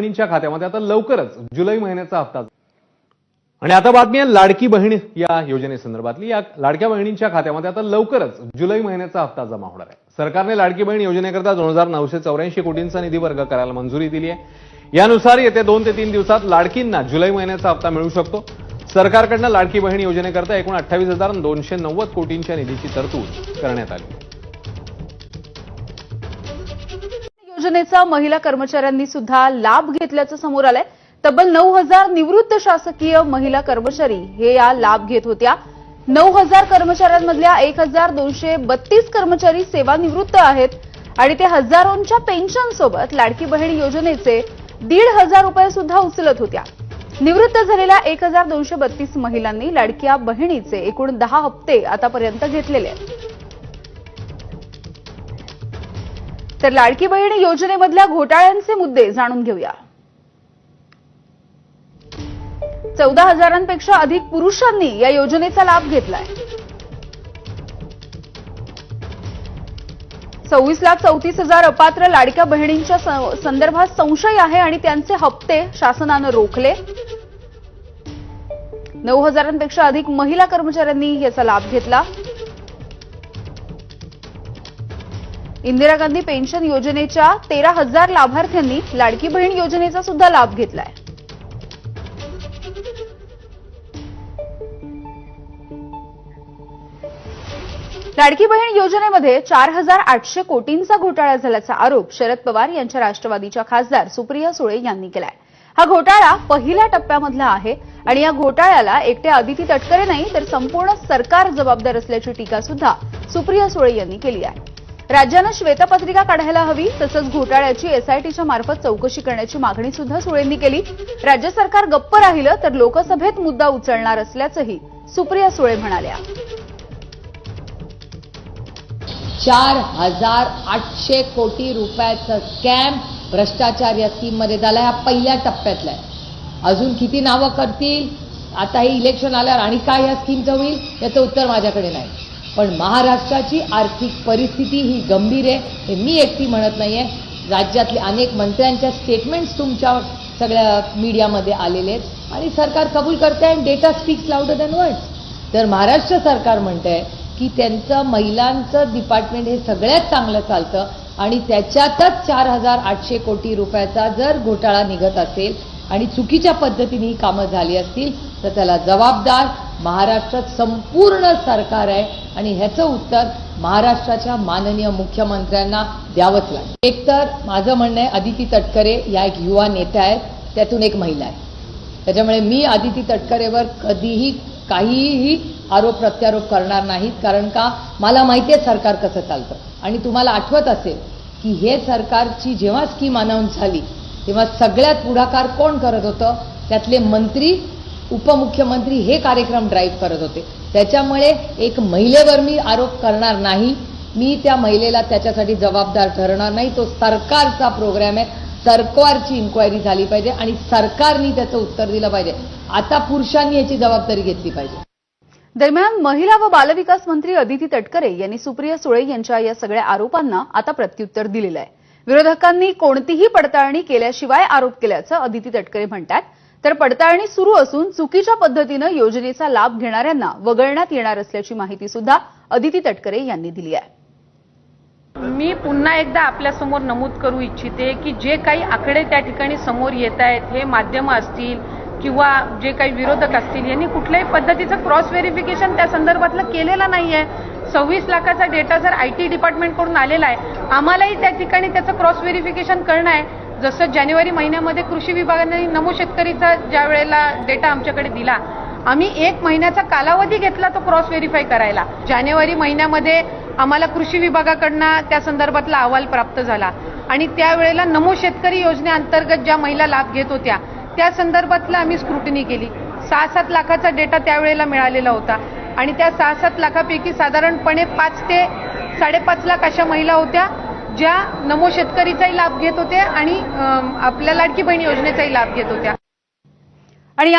बहिणींच्या खात्यामध्ये. आता लवकरच जुलै महिन्याचा हप्ता. आणि आता बातमी आहे लाडकी बहीण या योजनेसंदर्भातली. या लाडक्या बहिणींच्या खात्यामध्ये आता लवकरच जुलै महिन्याचा हप्ता जमा होणार आहे. सरकारने लाडकी बहीण योजनेकरता दोन हजार नऊशे चौऱ्याऐंशी कोटींचा निधी वर्ग करायला मंजुरी दिली आहे. यानुसार येत्या दोन ते तीन दिवसात लाडकींना जुलै महिन्याचा हप्ता मिळू शकतो. सरकारकडनं लाडकी बहीण योजनेकरता एकूण अठ्ठावीस हजार दोनशे नव्वद कोटींच्या निधीची तरतूद करण्यात आली. योजनेचा महिला कर्मचाऱ्यांनी सुद्धा लाभ घेतल्याचं समोर आलंय. तब्बल नऊ हजार निवृत्त शासकीय महिला कर्मचारी हे या लाभ घेत होत्या. नऊ हजार कर्मचाऱ्यांमधल्या एक हजार दोनशे बत्तीस कर्मचारी सेवानिवृत्त आहेत आणि ते हजारोंच्या पेन्शन सोबत लाडकी बहीण योजनेचे दीड हजार रुपये सुद्धा उचलत होत्या. निवृत्त झालेल्या एक हजार दोनशे बत्तीस महिलांनी लाडक्या बहिणीचे एकूण दहा हप्ते आतापर्यंत घेतलेले आहेत. तर लाडकी बहीण योजनेमधल्या घोटाळ्यांचे मुद्दे जाणून घेऊया. चौदा हजारांपेक्षा अधिक पुरुषांनी या योजनेचा लाभ घेतलाय. सव्वीस लाख चौतीस हजार अपात्र लाडक्या बहिणींच्या संदर्भात संशय आहे आणि त्यांचे हप्ते शासनानं रोखले. नऊ हजारांपेक्षा अधिक महिला कर्मचाऱ्यांनी याचा लाभ घेतला. इंदिरा गांधी पेन्शन योजनेच्या तेरा हजार लाभार्थ्यांनी लाडकी बहीण योजनेचा सुद्धा लाभ घेतलाय. लाडकी बहीण योजनेमध्ये चार हजार आठशे कोटींचा घोटाळा झाल्याचा आरोप शरद पवार यांच्या राष्ट्रवादीच्या खासदार सुप्रिया सुळे यांनी केलाय. हा घोटाळा पहिल्या टप्प्यामधला आहे आणि या घोटाळ्याला एकट्या अदिती तटकरे नाही तर संपूर्ण सरकार जबाबदार असल्याची टीका सुद्धा सुप्रिया सुळे यांनी केली आहे. राज्यानं श्वेतपत्रिका काढायला हवी तसंच घोटाळ्याची एसआयटीच्या मार्फत चौकशी करण्याची मागणी सुद्धा सुळेंनी केली. राज्य सरकार गप्प राहिलं तर लोकसभेत मुद्दा उचलणार असल्याचंही सुप्रिया सुळे म्हणाल्या. चार हजार आठशे कोटी रुपयाचा स्कॅम भ्रष्टाचार या स्कीममध्ये झाला ह्या पहिल्या टप्प्यातला आहे. अजून किती नावं करतील? आता हे इलेक्शन आल्यावर आणि काय या स्कीमचं होईल? याचं उत्तर माझ्याकडे नाही. पण महाराष्ट्राची आर्थिक परिस्थिती ही गंभीर आहे हे मी एकटी म्हणत नाही आहे राज्यातले अनेक मंत्र्यांच्या स्टेटमेंट्स तुमच्या सगळ्या मीडियामध्ये आलेले आहेत. आणि सरकार कबूल करते आणि data speaks louder than words तर महाराष्ट्र सरकार म्हणतंय की त्यांचं महिलांचं डिपार्टमेंट हे सगळ्यात चांगलं चालतं आणि त्याच्यातच चार हजार आठशे कोटी रुपयाचा जर घोटाळा निघत असेल आणि चुकीच्या पद्धतीने ही कामं झाली असतील तर त्याला जबाबदार महाराष्ट्रात संपूर्ण सरकार आहे आणि ह्याचं उत्तर महाराष्ट्राच्या माननीय मुख्यमंत्र्यांना द्यावंच लागेल. एकतर माझं म्हणणं आहे अदिती तटकरे या एक युवा नेत्या आहेत त्यातून एक महिला आहे. त्याच्यामुळे मी आदिती तटकरेवर कधीही काहीही आरोप प्रत्यारोप करणार नाहीत कारण का? मला माहिती आहे सरकार कसं चालतं. आणि तुम्हाला आठवत असेल की हे सरकारची जेव्हा स्कीम अनाऊन्स झाली तेव्हा सगळ्यात पुढाकार कोण करत होतं? त्यातले मंत्री उपमुख्यमंत्री हे कार्यक्रम ड्राईव्ह करत होते. त्याच्यामुळे एक महिलेवर मी आरोप करणार नाही. मी त्या महिलेला त्याच्यासाठी जबाबदार ठरणार नाही. तो सरकारचा प्रोग्राम आहे. सरकारची इन्क्वायरी झाली पाहिजे आणि सरकारने त्याचं उत्तर दिलं पाहिजे. आता पुरुषांनी याची जबाबदारी घेतली पाहिजे. दरम्यान महिला व बालविकास मंत्री अदिती तटकरे यांनी सुप्रिया सुळे यांच्या या सगळ्या आरोपांना आता प्रत्युत्तर दिलेलं आहे. विरोधकांनी कोणतीही पडताळणी केल्याशिवाय आरोप केल्याचं अदिती तटकरे म्हणतात. तर पडताळणी सुरू असून चुकीच्या पद्धतीनं योजनेचा लाभ घेणाऱ्यांना वगळण्यात येणार असल्याची माहिती सुद्धा अदिती तटकरे यांनी दिली आहे. मी पुन्हा एकदा आपल्यासमोर नमूद करू इच्छिते की जे काही आकडे त्या ठिकाणी समोर येत आहेत हे माध्यम असतील किंवा जे काही विरोधक असतील यांनी कुठल्याही पद्धतीचं क्रॉस व्हेरिफिकेशन त्या संदर्भातलं केलेलं नाहीये. सव्वीस लाखाचा डेटा जर आय टी डिपार्टमेंटकडून आलेला आहे आम्हालाही त्या ठिकाणी त्याचं क्रॉस व्हेरिफिकेशन करणं आहे. जसं जानेवारी महिन्यामध्ये कृषी विभागाने नमो शेतकरीचा ज्या वेळेला डेटा आमच्याकडे दिला आम्ही एक महिन्याचा कालावधी घेतला तो क्रॉस व्हेरीफाय करायला. जानेवारी महिन्यामध्ये आम्हाला कृषी विभागाकडनं त्या संदर्भातला अहवाल प्राप्त झाला. आणि त्यावेळेला नमो शेतकरी योजनेअंतर्गत ज्या महिला लाभ घेत होत्या त्या संदर्भातला आम्ही स्क्रुटनी केली. सहा सात लाखाचा डेटा त्यावेळेला मिळालेला होता. आणि त्या सहा सात लाखापैकी साधारणपणे पाच ते साडेपाच लाख अशा महिला होत्या. ज्या नमो शेतकरीचाही लाभ घेत होत्या आणि आपल्या लाडकी बहीण योजनेचाही लाभ घेत होत्या. आणि